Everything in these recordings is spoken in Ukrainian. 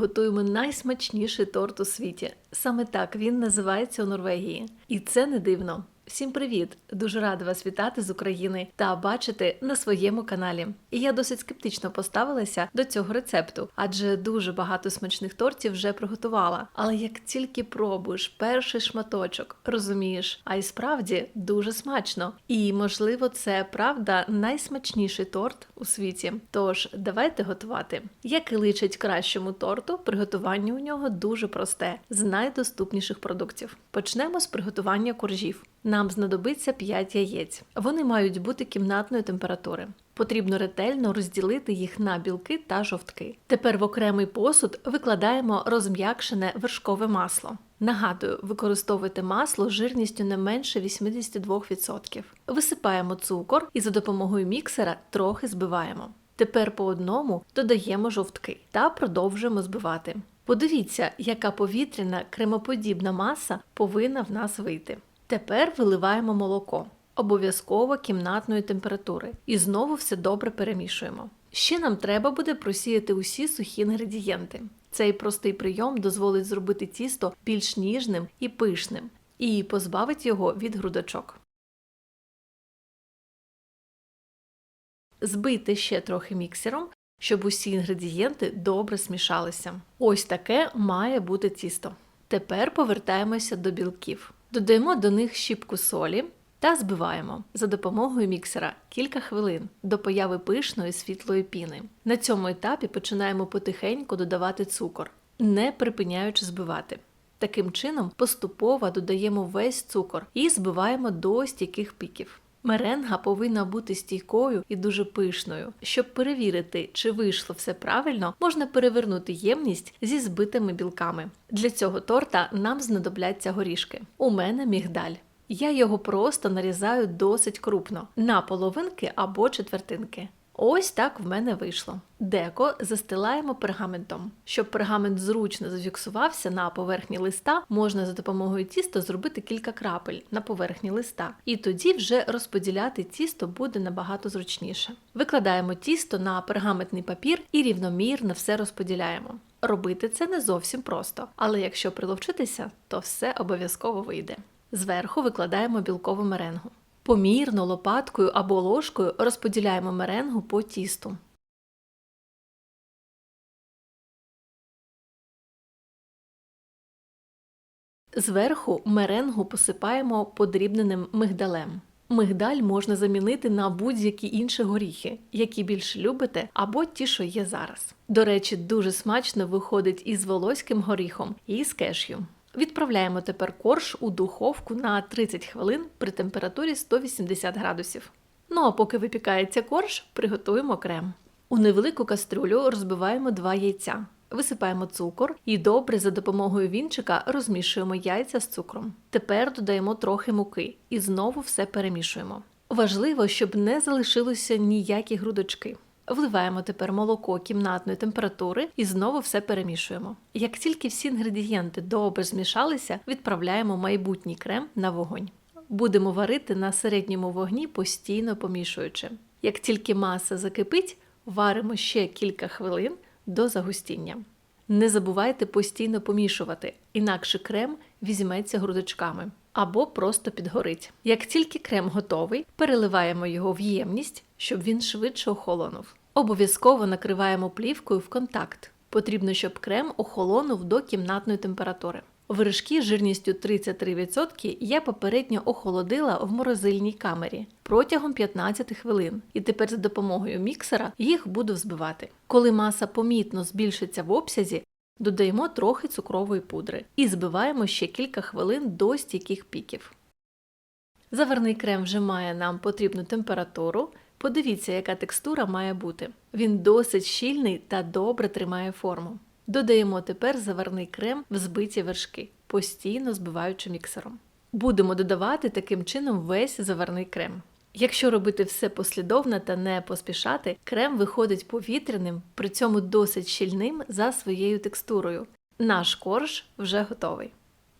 готуємо найсмачніший торт у світі. Саме так він називається у Норвегії. І це не дивно. Всім привіт! Дуже рада вас вітати з України та бачити на своєму каналі. І я досить скептично поставилася до цього рецепту, адже дуже багато смачних тортів вже приготувала. Але як тільки пробуєш перший шматочок, розумієш, а й справді дуже смачно. І можливо, це правда найсмачніший торт у світі. Тож давайте готувати. Як і личить кращому торту, приготування у нього дуже просте з найдоступніших продуктів. Почнемо з приготування коржів. Нам знадобиться 5 яєць. Вони мають бути кімнатної температури. Потрібно ретельно розділити їх на білки та жовтки. Тепер в окремий посуд викладаємо розм'якшене вершкове масло. Нагадую, використовуйте масло з жирністю не менше 82%. Висипаємо цукор і за допомогою міксера трохи збиваємо. Тепер по одному додаємо жовтки та продовжуємо збивати. Подивіться, яка повітряна кремоподібна маса повинна в нас вийти. Тепер виливаємо молоко, обов'язково кімнатної температури, і знову все добре перемішуємо. Ще нам треба буде просіяти усі сухі інгредієнти. Цей простий прийом дозволить зробити тісто більш ніжним і пишним, і позбавить його від грудочок. Збийте ще трохи міксером, щоб усі інгредієнти добре смішалися. Ось таке має бути тісто. Тепер повертаємося до білків. Додаємо до них щіпку солі та збиваємо за допомогою міксера кілька хвилин до появи пишної світлої піни. На цьому етапі починаємо потихеньку додавати цукор, не припиняючи збивати. Таким чином поступово додаємо весь цукор і збиваємо до стійких піків. Меренга повинна бути стійкою і дуже пишною. Щоб перевірити, чи вийшло все правильно, можна перевернути ємність зі збитими білками. Для цього торта нам знадобляться горішки. У мене мігдаль. Я його просто нарізаю досить крупно на половинки або четвертинки. Ось так в мене вийшло. Деко застилаємо пергаментом. Щоб пергамент зручно зафіксувався на поверхні листа, можна за допомогою тіста зробити кілька крапель на поверхні листа, і тоді вже розподіляти тісто буде набагато зручніше. Викладаємо тісто на пергаментний папір і рівномірно все розподіляємо. Робити це не зовсім просто, але якщо приловчитися, то все обов'язково вийде. Зверху викладаємо білкову меренгу. Помірно лопаткою або ложкою розподіляємо меренгу по тісту. Зверху меренгу посипаємо подрібненим мигдалем. Мигдаль можна замінити на будь-які інші горіхи, які більше любите, або ті, що є зараз. До речі, дуже смачно виходить із волоським горіхом і з кешю. Відправляємо тепер корж у духовку на 30 хвилин при температурі 180 градусів. Ну а поки випікається корж, приготуємо крем. У невелику кастрюлю розбиваємо два яйця, висипаємо цукор і добре за допомогою вінчика розмішуємо яйця з цукром. Тепер додаємо трохи муки і знову все перемішуємо. Важливо, щоб не залишилося ніякі грудочки. Вливаємо тепер молоко кімнатної температури і знову все перемішуємо. Як тільки всі інгредієнти добре змішалися, відправляємо майбутній крем на вогонь. Будемо варити на середньому вогні, постійно помішуючи. Як тільки маса закипить, варимо ще кілька хвилин до загустіння. Не забувайте постійно помішувати, інакше крем візьметься грудочками або просто підгорить. Як тільки крем готовий, переливаємо його в ємність, щоб він швидше охолонув. Обов'язково накриваємо плівкою в контакт. Потрібно, щоб крем охолонув до кімнатної температури. Вершки жирністю 33% я попередньо охолодила в морозильній камері протягом 15 хвилин, і тепер за допомогою міксера їх буду взбивати. Коли маса помітно збільшиться в обсязі, додаємо трохи цукрової пудри і збиваємо ще кілька хвилин до стійких піків. Заварний крем вже має нам потрібну температуру. Подивіться, яка текстура має бути. Він досить щільний та добре тримає форму. Додаємо тепер заварний крем в збиті вершки, постійно збиваючи міксером. Будемо додавати таким чином весь заварний крем. Якщо робити все послідовно та не поспішати, крем виходить повітряним, при цьому досить щільним за своєю текстурою. Наш корж вже готовий.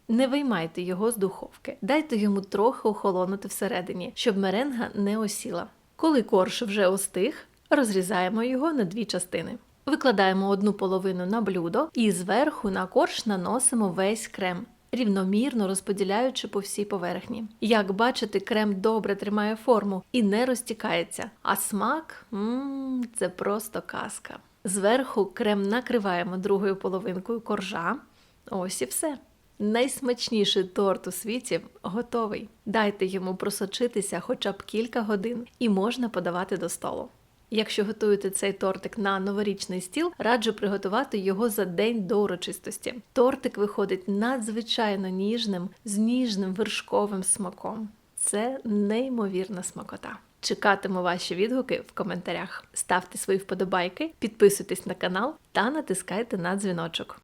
Не виймайте його з духовки, дайте йому трохи охолонути всередині, щоб меренга не осіла. Коли корж вже остиг, розрізаємо його на дві частини. Викладаємо одну половину на блюдо і зверху на корж наносимо весь крем. Рівномірно розподіляючи по всій поверхні. Як бачите, крем добре тримає форму і не розтікається, а смак м це просто казка. Зверху крем накриваємо другою половинкою коржа. Ось і все. Найсмачніший торт у світі готовий. Дайте йому просочитися хоча б кілька годин і можна подавати до столу. Якщо готуєте цей тортик на новорічний стіл, раджу приготувати його за день до урочистості. Тортик виходить надзвичайно ніжним, з ніжним вершковим смаком. Це неймовірна смакота. Чекатиму ваші відгуки в коментарях. Ставте свої вподобайки, підписуйтесь на канал та натискайте на дзвіночок.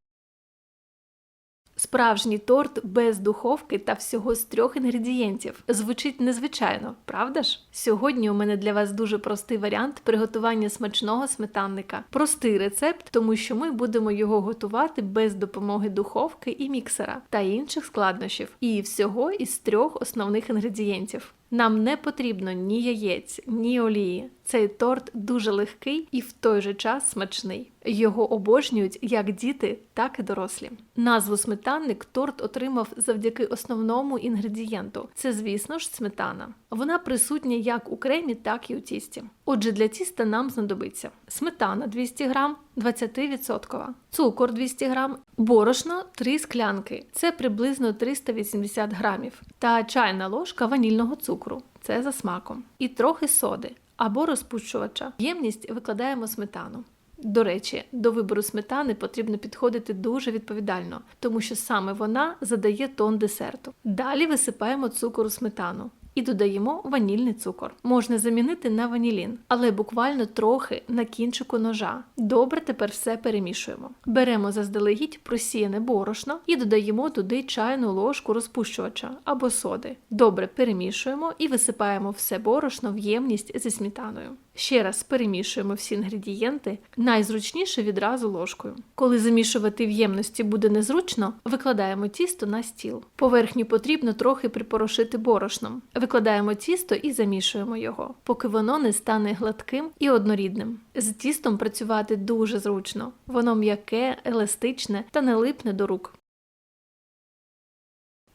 Справжній торт без духовки та всього з трьох інгредієнтів. Звучить незвичайно, правда ж? Сьогодні у мене для вас дуже простий варіант приготування смачного сметанника. Простий рецепт, тому що ми будемо його готувати без допомоги духовки і міксера та інших складнощів, і всього із трьох основних інгредієнтів. Нам не потрібно ні яєць, ні олії. Цей торт дуже легкий і в той же час смачний. Його обожнюють як діти, так і дорослі. Назву сметанник торт отримав завдяки основному інгредієнту. Це, звісно ж, сметана. Вона присутня як у кремі, так і у тісті. Отже, для тіста нам знадобиться сметана 200 грам, 20%, цукор 200 грам, борошно 3 склянки, це приблизно 380 грамів, та чайна ложка ванільного цукру, це за смаком, і трохи соди або розпущувача. Ємність викладаємо сметану. До речі, до вибору сметани потрібно підходити дуже відповідально, тому що саме вона задає тон десерту. Далі висипаємо цукор у сметану і додаємо ванільний цукор. Можна замінити на ванілін, але буквально трохи на кінчику ножа. Добре, тепер все перемішуємо. Беремо заздалегідь просіяне борошно і додаємо туди чайну ложку розпущувача або соди. Добре перемішуємо і висипаємо все борошно в ємність зі сметаною. Ще раз перемішуємо всі інгредієнти, найзручніше відразу ложкою. Коли замішувати в ємності буде незручно, викладаємо тісто на стіл. Поверхню потрібно трохи припорошити борошном. Викладаємо тісто і замішуємо його, поки воно не стане гладким і однорідним. З тістом працювати дуже зручно, воно м'яке, еластичне та не липне до рук.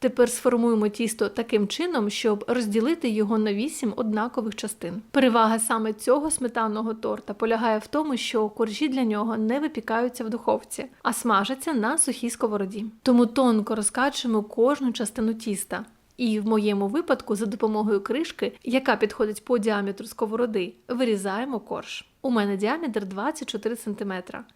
Тепер сформуємо тісто таким чином, щоб розділити його на 8 однакових частин. Перевага саме цього сметанного торта полягає в тому, що коржі для нього не випікаються в духовці, а смажаться на сухій сковороді. Тому тонко розкачуємо кожну частину тіста. І в моєму випадку за допомогою кришки, яка підходить по діаметру сковороди, вирізаємо корж. У мене діаметр 24 см.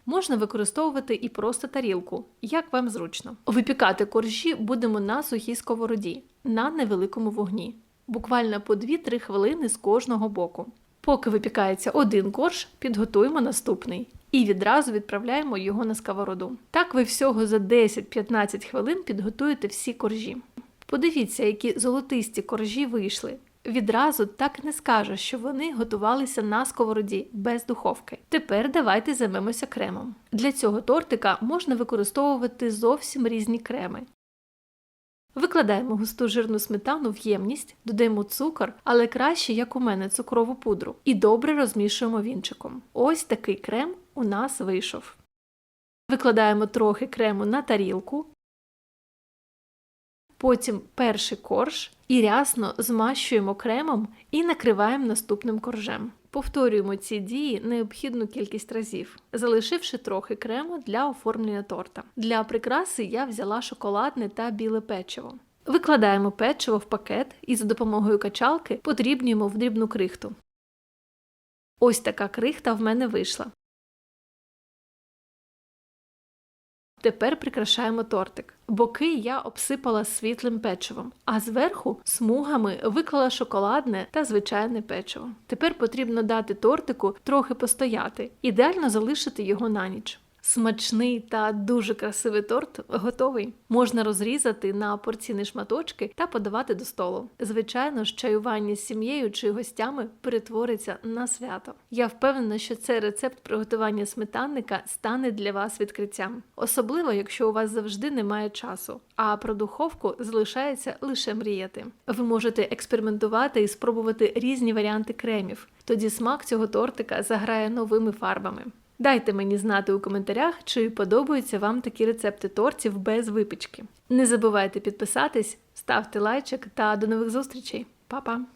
Можна використовувати і просто тарілку, як вам зручно. Випікати коржі будемо на сухій сковороді, на невеликому вогні, буквально по 2-3 хвилини з кожного боку. Поки випікається один корж, підготуємо наступний і відразу відправляємо його на сковороду. Так ви всього за 10-15 хвилин підготуєте всі коржі. Подивіться, які золотисті коржі вийшли. Відразу так не скажу, що вони готувалися на сковороді без духовки. Тепер давайте займемося кремом. Для цього тортика можна використовувати зовсім різні креми. Викладаємо густу жирну сметану в ємність, додаємо цукор, але краще, як у мене, цукрову пудру, і добре розмішуємо вінчиком. Ось такий крем у нас вийшов. Викладаємо трохи крему на тарілку, Потім перший корж і рясно змащуємо кремом і накриваємо наступним коржем. Повторюємо ці дії необхідну кількість разів, залишивши трохи крему для оформлення торта. Для прикраси я взяла шоколадне та біле печиво. Викладаємо печиво в пакет і за допомогою качалки подрібнюємо в дрібну крихту. Ось така крихта в мене вийшла. Тепер прикрашаємо тортик. Боки я обсипала світлим печивом, а зверху смугами виклала шоколадне та звичайне печиво. Тепер потрібно дати тортику трохи постояти, ідеально залишити його на ніч. Смачний та дуже красивий торт готовий. Можна розрізати на порційні шматочки та подавати до столу. Звичайно ж, чаювання з сім'єю чи гостями перетвориться на свято. Я впевнена, що цей рецепт приготування сметанника стане для вас відкриттям, особливо якщо у вас завжди немає часу, а про духовку залишається лише мріяти. Ви можете експериментувати і спробувати різні варіанти кремів. Тоді смак цього тортика заграє новими фарбами. Дайте мені знати у коментарях, чи подобаються вам такі рецепти тортів без випічки. Не забувайте підписатись, ставте лайчик та до нових зустрічей. Па-па!